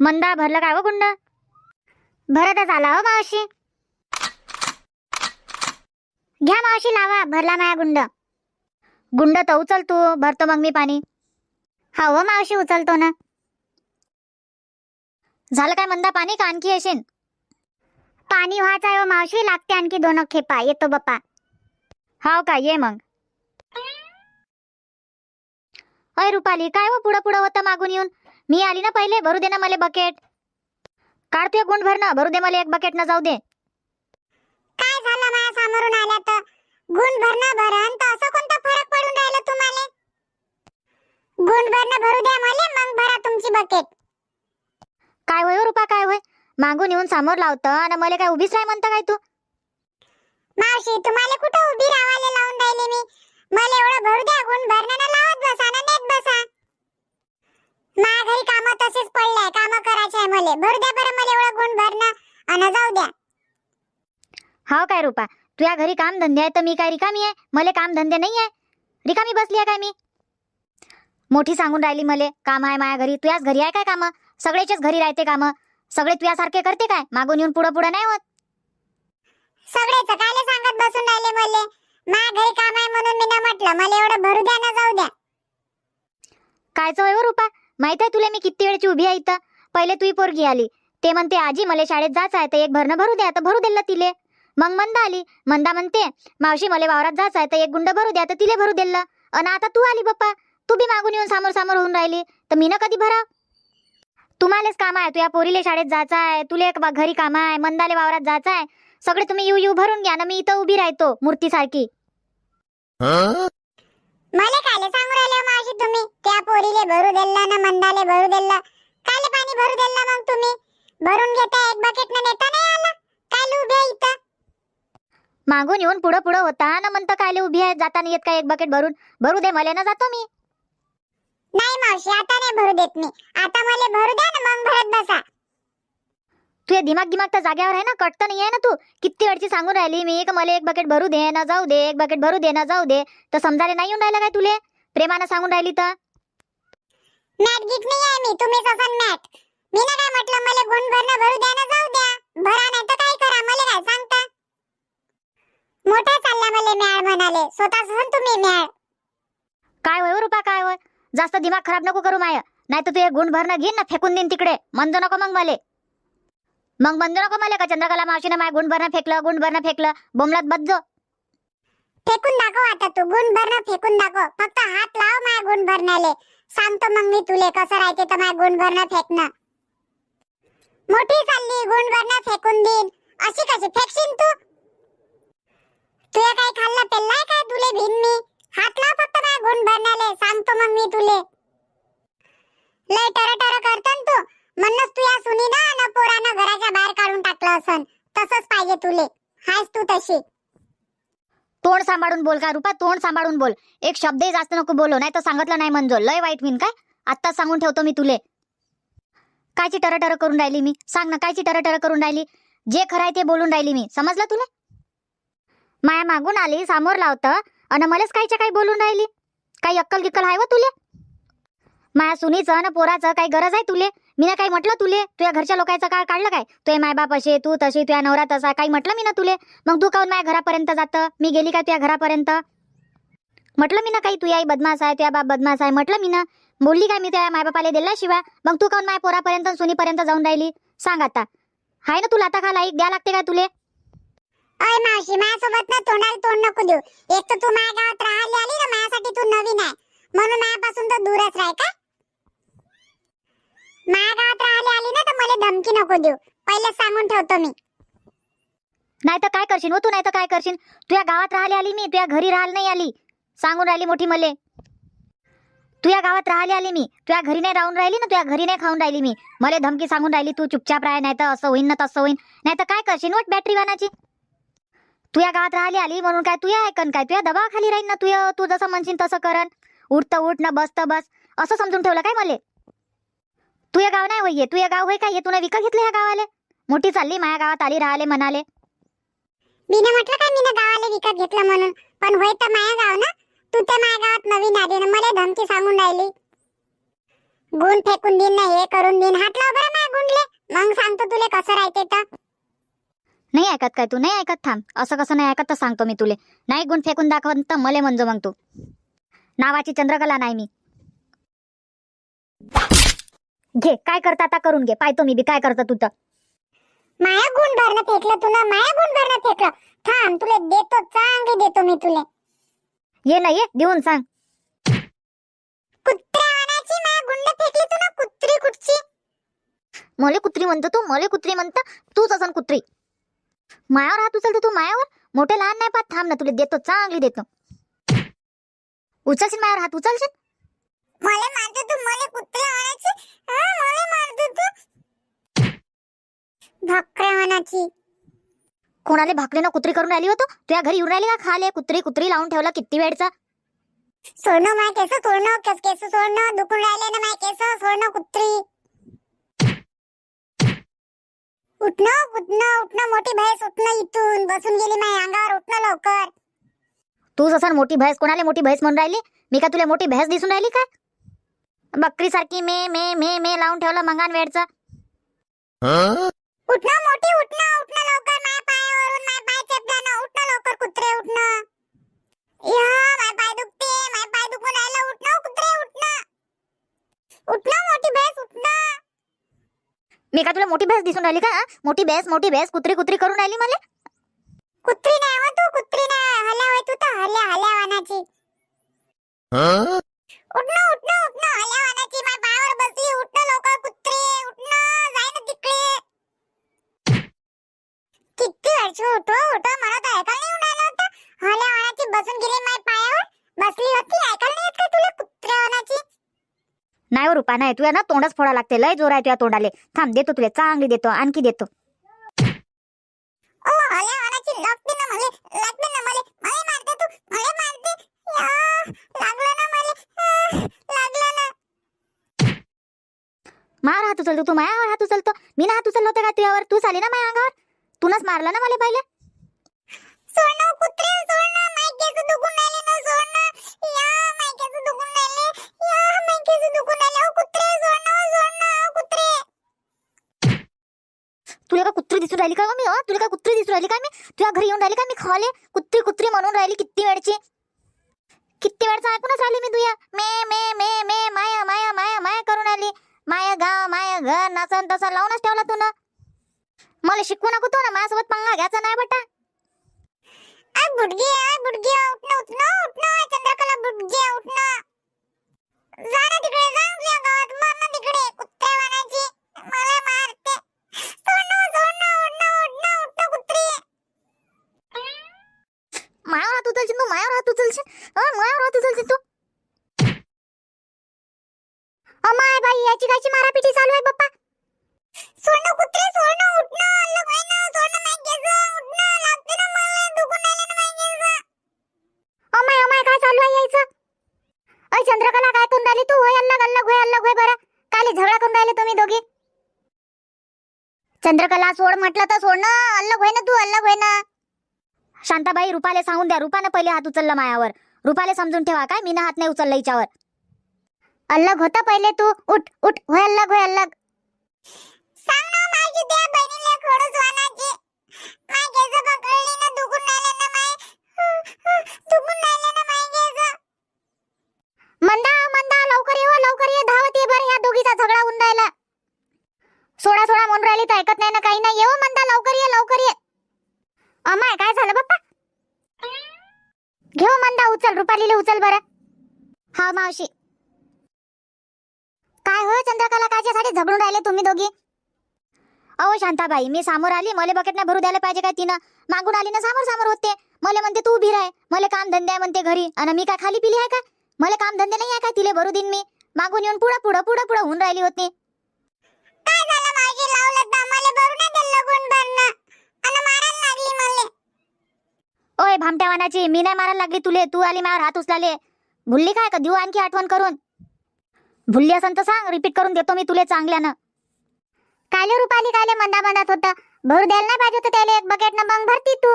मंदा भरलं काय हो गुंड? भरतच आला हो मावशी. घ्या मावशी लावा भरला माया गुंड. गुंड तर उचल तू भरतो मग मी पाणी. हा हो मावशी उचलतो ना. झालं काय मंदा पाणी का आणखी येशील पाणी व्हायचं आहे हो मावशी लागते आणखी दोन खेपा येतो बाप्पा. हाव का ये मग. अय रुपाली काय हो पुढं पुढं होतं मागून येऊन? मी आली ना पहिले भरू दे ना मला बकेट काढतोय गुंड भर ना भरू दे मला एक बकेट ना जाऊ दे. काय झालं माझ्या समोरून आल्या तर गुण भरणं भरण तर असं कोणता फरक पडून राहिलं तुम्हाला? गुण भरणं भरू द्या मला मग भरा तुमची बकेट काय होय हो रुपा काय होय? मागून येऊन समोर लावतं आणि मला काय उभीच राह म्हणता काय तू? मावशी तुम्हाला कुठं उभी राहायला आहे भरू द्या बरं मला एवढं गुण भरणं. आणि जाऊ द्या. हाव काय रुपा? तुझ्या घरी काम धंदे आहे तर मी काय रिकामी आहे? मला काम धंदे नाही आहे. रिकामी बसली आहे काय मी? मोठी सांगून राहिली मले काम आहे माझ्या घरी. तुझ्याच घरी आहे काय काम? सगळेच्याच घरी राहते काम. सगळे तुझ्यासारखे करते काय? मागून येऊन पुढं पुढं नाही होत. सगळेच कायले सांगत बसून राहिले मले? माझ्या घरी काम आहे म्हणून मी न म्हटलं. मला एवढं भरू द्या ना जाऊ द्या. कायचं होय हो रुपा? माहीत आहे तुला मी किती वेळची उभी आहे इथं? पहिले तुही पोरगी आली. ते म्हणते आजी मला शाळेत जायचं आहे तर एक भरणं भरू द्या तर भरू दिलं तिले. मग मंदा आली. मंदा म्हणते मावशी मला वावरात जायचं आहे तर एक गुंड भरू द्या तर तिले भरू दिलं अन आता तू आली बाप्पा तू बी मागून येऊन समोर समोर होऊन राहिली. तर मी ना कधी भरा तुम्हालाच काम आहे. तुझ्या पोरीले शाळेत जायचं आहे तुले एक घरी काम आहे मंदाले वावरात जायचं आहे सगळे तुम्ही येऊ येऊ भरून घ्या ना मी इथं उभी राहतो मूर्तीसारखी. मला काय सांगू राहिले हो मावशी तुम्ही. त्या पोरीले भरू दिलं ना मंदाले भरू दिलं कायले पाणी भरू दिलं मग तुम्ही. भरून घेता एक बकेट न नेता नाही आला. काय उभे आहे इथं. मागून येऊन पुढं पुढं होता ना म्हणतं कायले उभी आहे जाताना येत काय एक बकेट भरून? भरू दे मला ना जातो मी. नाही मावशी आता नाही भरू देत मी. आता मला भरू द्या ना मग भरत बसा. तुझे दिमाग दिमाग तर जाग्यावर आहे ना कटत नाही आहे ना तू? किती वेळची सांगून राहिली मी का मला एक बकेट भरू दे ना जाऊ दे एक बकेट भरू दे ना जाऊ दे. तर समजायला नाही येऊन राहिलं काय तुले? प्रेमानं सांगून राहिली तर? मॅट गीत नाही आहे मी तुम्हीच असन मॅट मी ना काय म्हटलं मला गुण भरणं भरू द्या ना जाऊ द्या. भरा नाही तर काय करा मला काय सांगता? मोठा चालला मला मॅळ म्हणाले. स्वतः सहन तुम्ही मॅळ काय होय हो रुपा काय होय जास्त दिमाग खराब नको करू माय. नाही तर तू एक गुंड भरणं घेईन ना फेकून देईन तिकडे. मंजू नको मग मले. मग मंजू नको मला का चंद्रकला मावशीनं माय गुंड भरणं फेकलं गुंड भरणं फेकलं? बोमलात बज्जो. फेकून दाखव आता तू गुण भरणं फेकून दाखव. फक्त हात लाव माझ्या गुण भरण्याले. सांगतो मग मी तुले कसं राहते तर माझ्या गुण फेकणं. मोठी चालली गुणभरणं फेकून देईन. अशी कशी फेकशील तू? तुया काही खाल्लं पेल्लाय काय तुले भिन मी? हात लाव फक्त माझ्या गुण भरण्याले सांगतो मग मी तुले. लय टर टर करतो तू. म्हणूनच तुया सुनी ना पोरानं घराच्या बाहेर काढून टाकलं असन. तसंच पाहिजे तुले. हायस तू तशी. तोंड सांभाळून बोल का रुपा? तोंड सांभाळून बोल. एक शब्दही जास्त नको बोलो नाही तर सांगितलं नाही मंजो लय वाईट होईन काय? आत्ताच सांगून ठेवतो मी तुले. कायची टरटर करून राहिली मी? सांग ना कायची टरटर करून राहिली? जे खरं आहे ते बोलून राहिली मी. समजलं तुला? माया मागून आली समोर लावतं अन मलाच कायच्या काही बोलून राहिली? काही अक्कल गिक्कल आहे व तुले? माया सुनीचं ना पोराचं काही गरज आहे तुले? मी ना काही म्हटलं तुले? तुझ्या घरच्या लोकांचं काय काढलं काय? तुझे मायबाप असे तू तशी तुझ्या नवरा तसा काही म्हटलं मी ना तुले? मग तू काऊन माझ्या घरापर्यंत जातं? मी गेली का तुझ्या घरापर्यंत? म्हटलं मी ना काही तुझी आई बदमाश आहे तुझ्या बाप बदमाश आहे. म्हटलं मी ना बोलली काय मी तुझ्या मायबापाला दिला शिवाय मग तू काऊन माझ्या पोरापर्यंत सुनीपर्यंत जाऊन राहिली? सांग आता. हाय ना तुला आता खा लाईक द्या लागते काय तुले? अय मावशी माझ्यासोबत ना तोंडाला तोंड नको देऊ. एक तर तू माझ्या गावात राहायला आली ना माझ्यासाठी तू नवीन आहे. म्हणून माझ्यापासून तर दूरच राह का? माझ्या गावात राहायला आली ना तर मला धमकी नको देऊ. पहिले सांगून ठेवतो मी. नाही तर काय करशील हो तू? नाही तर काय करशील? तुझ्या गावात राहिले आली मी तुझ्या घरी राहायला नाही आली. सांगून राहिली मोठी मले. तुझ्या गावात राहिले आली मी तुझ्या घरी नाही राहून राहिली ना तुझ्या घरी नाही खाऊन राहिली मी. मला धमकी सांगून राहिली तू चुपचाप राह नाही तर असं होईन ना तसं होईन. नाही तर काय करशील वाट बॅटरी वानाची तुझ्या गावात राहिली आली म्हणून काय तुया ऐकन काय? तुझ्या दबावाखाली राहील ना तुझ्या तू जसं म्हणशील तसं करन उठतं उठ ना बसतं बस. असं समजून ठेवलं काय मले? तुझ्या गाव नाही होई तुझ्या गाव होय काय? हे तुला विकत घेतलं ह्या गावाले? मोठी चालली माझ्या गावात आली राहिले म्हणाले. मी म्हटलं काय मी गावाला विकत घेतलं म्हणून. पण होय तर माझ्या गाव ना? तू तर माझ्या गावात नवीन आली ना मला धमकी सांगून राहिली. गुण फेकून देईन ना हे करून देईन हात लाव बरं माझ्या मग सांगतो तुले कसं राहते तर. नाही ऐकत काय तू? नाही ऐकत थांब. असं कसं नाही ऐकत तर सांगतो मी तुले. नाही गुण फेकून दाखवत तर मले म्हणजो मग तू. नावाची चंद्रकला नाही मी. घे काय करता आता करून घे. पाहतो मी बी काय करतं तू तर. माया गुण भरणं फेकलं तुला माया गुण भरणं फेकलं. थांब तुले देतो चांगली देतो मी तुले. ये ना ये देऊन सांग. कुत्र्या माया गुंड फेकली कुत्री कुठची? मले कुत्री म्हणतो तू मले कुत्री म्हणता तूच असन कुत्री. मायावर हात उचलतो तू मायावर? मोठे लहान नाही पाहत? थांब ना तुला देतो चांगली देतो. उचलशील मायावर हात उचलशील? मला भाकऱ्या वाणाची कोणाले भाकले ना कुत्री करून राहिली होतो तुझ्या घरी येऊन राहिली का खाले? कुत्री कुत्री लावून ठेवला किती वेळचा? सोडणं माय केस सोडणं. केस केस सोडणं. दुखून राहिले ना माय केस. सोडणं कुत्री. उठणं उठणं उठणं. मोठी भैस उठणं इथून. बसून गेली माय अंगावर. उठणं लवकर. तू जसं मोठी भैंस. कोणाले मोठी भैंस म्हणून राहिली? मी का तुला मोठी भैंस दिसून राहिली काय? बकरी सारखी मे मे मे मे लावून ठेवला मंगान वेळचा. उठणं मोठी उठणं उठणं लवकर माय पायावरून माय पाय चेपल्यानं उठणं लवकर कुत्रे उठणं. या माय पाय दुखते माय पाय दुखून राहिलं उठणं कुत्रे उठणं उठणं मोठी भैस उठणं मी का तुला मोठी भैंस दिसून राहिली का? मोठी भैंस मोठी भैंस कुत्री कुत्री करून राहिली मला? कुत्री नाही हो तू कुत्री नाही. हल्या होय तू तर हल्या हल्या वानाची. वर्ष उठो उठो म्हणत ऐकायला नाही येऊन राहिलं होतं. हल्या वानाची बसून गेली माय पायावर. बसली होती ऐकायला नाही येत का तुला कुत्र्या वानाची नाही हो रुपा नाही. तुया ना तोंडच फोडा लागते. लय जोर आहे तुया तोंडाले. थांब देतो तुला. चांगली देतो आणखी देतो. ओ हल्या वानाची लागते ना मले. लागते ना मले. मले मारते तू. मले मारते. या, लागलं ना मले. आह, लागलं ना. मार हात उचलतो तू. मायावर हात उचलतो. मी ना हात उचललो होता का तुझ्यावर? तू आली ना माझ्या अंगावर? तूनच मारला ना मला पहिले? केस दुखून राहिले ओ कुत्रे तुला का दिसून राहिली का मी हो? तुला का कुत्री दिसून राहिली का मी? तुझ्या घरी येऊन राहिली का मी खाले? कुत्री कुत्री म्हणून राहिली किती वेळची? किती वेळचं ऐकूनच राहिली मी तुया मे मे मे मे माया माया माया माया करून आली माया गाव माया घर नसन तसा लावूनच ठेवला तू ना मला शिकवू नको तू ना माझ्यासोबत पंगा घ्यायचा नाही बटा. आ बुडगी आ बुडगी चंद्रकला बुडगी उठणं जा ना तिकडे जा तुझ्या गावात मर ना तिकडे कुत्र्या वाणाची मला मारते. कुत्री. मायावर हात उचलशील तू मायावर हात उचलशील. मायावर हात उचलशील तू. अमाय बाई याची कायची मारापिटी चालू आहे बाप्पा? सोडणं कुत्रे सोडणं उठणं अलग होय ना सोडणं नाही उठणं लागते ना मला दुखून राहिले ना माय अमाय अमाय काय चालू आहे यायचं? अय चंद्रकला काय करून राहिली तू? होय अल्लग अल्लग होय अल्लग होय बरं. काले झगडा करून राहिले तुम्ही दोघी. चंद्रकला सोड म्हटलं तर सोड अल्लग होय ना तू अल्लग होय ना. शांताबाई रुपाले सांगून द्या. रुपानं पहिले हात उचलला मायावर. रुपाले समजून ठेवा काय? मीनं हात नाही उचलला हिच्यावर. अल्लग होता पहिले तू. उठ उठ. होय अल्लग होय अल्लग. लवकर ये हो, दोघीचा राहिला सोडा सोडा म्हणून राहिली तर ऐकत नाही ना काही नाही. येऊ हो, म्हणता लवकर ये लवकर ये. अमाय काय झालं बाप्पा? घेऊ हो, म्हणता उचल. रुपालीले उचल बरं. हा मावशी. काय हो चंद्रकला कायच्यासाठी झगडून राहिले तुम्ही दोघी? अहो शांताबाई मी समोर आली. मला बकेट नाही भरू द्यायला पाहिजे काय तिनं? मागून आली ना समोर समोर होते. मला म्हणते तू उभी राह. मला काम धंदे आहे म्हणते घरी. आणि मी काय खाली पिली आहे का? मला काम धंदे नाही आहे काय तिले भरू देईन मी? मागून येऊन पुढं पुढं पुढं पुढं होऊन राहिली होती. ओय भामट्यावानाची मी नाही मारायला लागली तुले. तू आली माझ्यावर हात उचलाले भुलली काय का? देऊ आणखी आठवण करून. भुलली असन तर सांग. रिपीट करून देतो मी तुले चांगल्यानं. काले रुपाली काले मंदा मंदात होतं. भरू द्यायला नाही पाहिजे होतं त्याला एक बकेट मग भरती तू.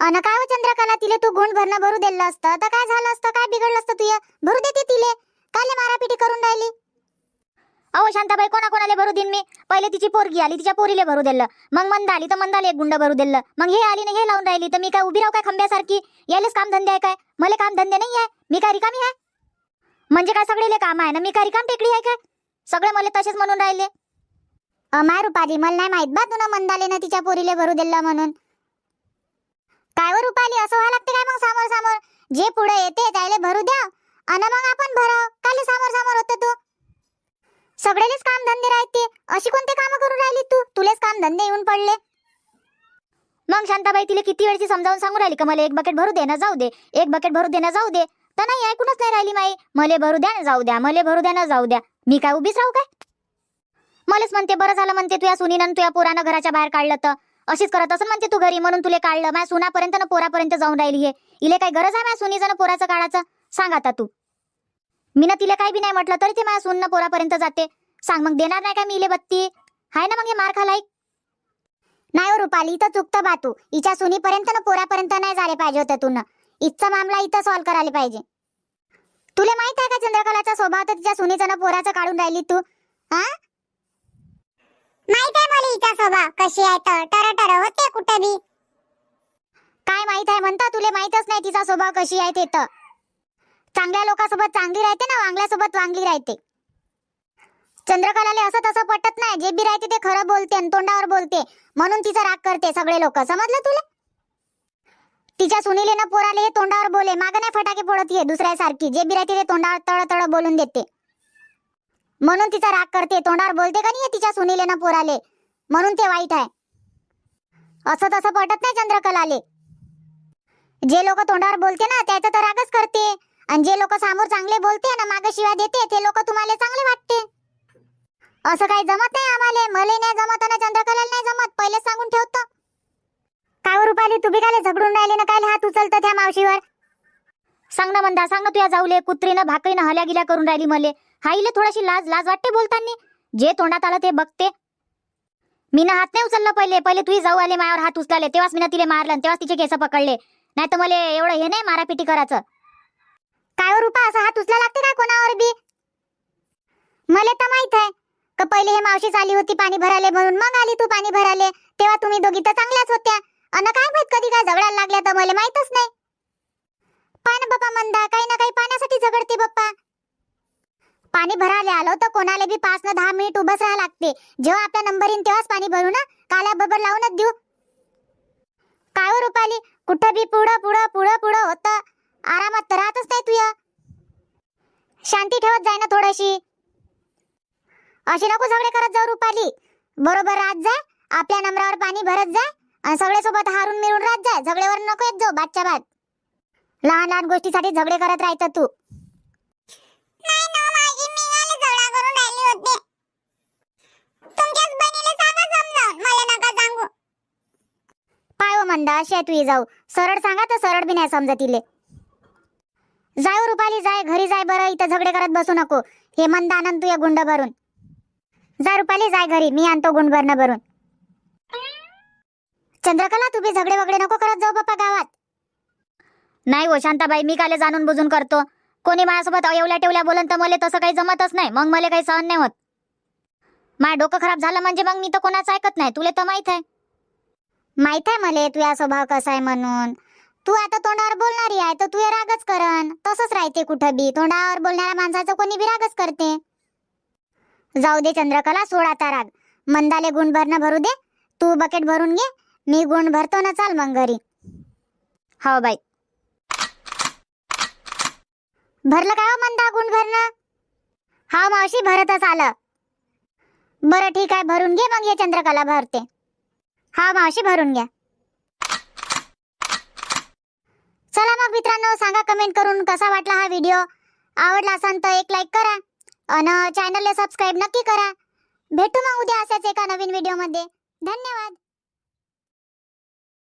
अन काय हो चंद्रकला तिले तू गुण भरणं भरू दिलं असतं. तर काय झालं असतं? काय बिघडलं असतं तुझं? भरू देते तिले. काले मारापिटी करून राहिली. अहो शांताबाई कोणा कोणाला भरू देईन मी? पहिले तिची पोरगी आली तिच्या पोरीले भरू दिलं मग मंद आली तर मंदाला एक गुंड भरू दिलं मग हे आली ना हे लावून राहिली. तर मी काय उभी राहू काय खंब्यासारखी? यालेच काम धंदे आहे काय? मला काम धंदे नाही आहे. मी काय रिकामी आहे? म्हणजे काय सगळेले काम आहे ना? मी काय रिकाम टेकडी आहे काय? सगळे मला तसेच म्हणून राहिले. अमाय रुपाली मला नाही माहीत बा तुला मंदाले ना तिच्या पोरीले भरू दिला म्हणून. काय व रुपाली असं व्हायला लागते काय मग समोर समोर? जे पुढे येते त्याले भरू द्या. अन मग आपण भराव काय समोर समोर होत तू? सगळेलेच काम धंदे राहते. अशी कोणते काम करून राहिली तू? तुलेच काम धंदे येऊन पडले. मग शांताबाई तिला किती वेळची समजावून सांगून राहिली का मला एक बकेट भरू दे ना जाऊ दे. एक बकेट भरू दे ना जाऊ दे. तर नाही ऐकूनच नाही राहिली माई. मले भरू द्या ना जाऊ द्या. मले भरू द्या ना जाऊ द्या. मी काय उभीच राहू काय? मलाच म्हणते बरं झालं म्हणते तुया सुनीनं तुया पोरानं घराच्या बाहेर काढलं तर. अशीच करत असं म्हणते तू घरी म्हणून तुले काढलं. माझ्या सुनापर्यंत ना पोरापर्यंत जाऊन राहिली हे. इले काही गरज आहे माझ्या सुनीचं ना पोराचं काढायचं सांग आता तू. मी ना तिला काही बी नाही म्हटलं तरी ते माझ्या सून पोरापर्यंत जाते. सांग मग देणार नाही का मी इले बत्ती? हाय ना मग हे मार खालाय नाही हो रुपाली इथं चुकतं बा तू. हिच्या सुनीपर्यंत ना पोरापर्यंत नाही झाले पाहिजे होतं तू इथचा मामला इथं सॉल्व्ह करायला पाहिजे. तुला माहीत आहे का चंद्रकलाचा स्वभाव? तर तिच्या सुनीचा ना पोराचं काढून राहिली तू. हा माहीत आहे मला हिचा स्वभाव. कशी आहे तर टर टर होते कुठे बी. काय माहीत आहे म्हणता तुला माहितच नाही तिचा स्वभाव कशी आहे ते तर. चांगल्या लोकांसोबत चांगली राहते ना वांगल्यासोबत वांगली राहते. चंद्रकलाले असं तसं पटत नाही जे बी राहते ते खरं बोलते आणि तोंडावर बोलते. म्हणून तिचा राग करते सगळे लोक. समजलं तुला? तिच्या सुनीले ना पोराले हे तोंडावर बोले माग नाही फटाके फोडत ये दुसऱ्यासारखी. जे बी राहते ते तोंडावर तळ तळ बोलून देते. म्हणून तिचा राग करते. तोंडावर बोलते का नाही तिच्या सुनीले ना पोराले? म्हणून ते वाईट आहे. असं तसं पटत नाही चंद्रकलाले. जे लोक तोंडावर बोलते ना त्याचा तर रागच करते. आणि जे लोक समोर चांगले बोलते ना माग शिवाय देते ते लोक तुम्हाला चांगले वाटते. असं काही जमत नाही आम्हाला. मले नाही जमत आणि चंद्रकलाला नाही जमत. पहिले सांगून ठेवतो. काय हो रुपाली तू बिघाले काय झगडून राहिले ना काय हात उचलतं त्या मावशीवर? सांग ना म्हणता सांग ना तुया जाऊले कुत्रीनं भाकरीनं हल्या गिल्या करून राहिली मले. हाईले थोडीशी लाज लाज वाटते बोलताना? जे तोंडात आलं ते बघते. मी हात नाही उचलला पहिले. पहिले तुही जाऊ आले मायावर हात उचलाले. तेव्हाच मी तिला मारलं तेव्हाच तिचे केस पकडले. नाही तर मला एवढं हे नाही मारापिटी करायचं. काय हो रुपा असा हात उचला लागते का कोणावर बी? मला तर माहीत आहे. का पहिले हे मावशीच आली होती पाणी भराले म्हणून. मग आली तू पाणी भराले तेव्हा तुम्ही दोघी तर चांगल्याच होत्या. अन काय माहीत कधी काय झगडायला लागल्या तर मला माहितच नाही. पान बाप्पा मंदा काही ना काही पाण्यासाठी झगडते बाप्पा. पाणी भरायला आलो तर कोणाला बी पाच ना दहा मिनिट उभंच राहा लागते. जेव्हा आपला नंबर येईन तेव्हाच पाणी भरू ना. काल्या बरोबर लावूनच देऊ. काय हो रुपाली कुठं बी पुढं पुढं पुढं पुढं होतं. आरामात तर राहतच नाही तुया शांती ठेवत जाय ना थोडीशी. अशी नको झगडे करत जाऊ रुपाली. बरोबर राहत जाय आपल्या नंबरावर पाणी भरत जाय आणि सगळे सोबत हारून मिळून राहत जाय. झगड्यावर नको येत जाऊ बादच्या बाद. लहान लहान गोष्टीसाठी झगडे करत राहत तू. हो मंदा अशी आहे तुझी जाऊ. सरळ सांगा तर सरळ बी नाही समजत तिले. जाय हो रुपाली जाय. घरी जाय बरं इथं झगडे करत बसू नको. हे मंद आनंद तुया गुंड भरून. जा रुपाली जाय घरी. मी आणतो गुंड भरणं भरून. चंद्रकला तू बी झगडे वगडे नको करत जाऊ बाप्पा गावात. नाही हो शांताबाई मी काले जाणून बुजून करतो. कोणी माझ्यासोबत एवढ्या टेवल्या बोलन तर मला तसं काही जमतच नाही. मग मला काही सहन नाही होत. माझं डोकं खराब झालं म्हणजे मग मी तर कोणाचं ऐकत नाही. तुला तर माहीत आहे. माहीत आहे मला तुझा स्वभाव कसा आहे म्हणून. तू आता तोंडावर बोलणारी आहे तर तू रागच करन. तसंच राहते कुठं बी. तोंडावर बोलणाऱ्या माणसाचं कोणी बी रागच करते. जाऊ दे चंद्रकला सोड आता राग. मंदाले गुण भरणं भरू दे. तू बकेट भरून घे. मी गुण भरतो ना चाल मग घरी. हो बाई. भरलं काय हो गुण भरणं? हा मावशी भरतच आलं. बरं ठीक आहे भरून घे मग ये चंद्रकला भरते. हा मावशी भरून घ्या. चला मग मित्रांनो सांगा कमेंट करून कसा वाटला हा व्हिडिओ आवडला असेल तर एक लाईक करा आणि चॅनलला सबस्क्राईब नक्की करा. भेटू मग उद्या अशाच एका नवीन व्हिडिओमध्ये धन्यवाद.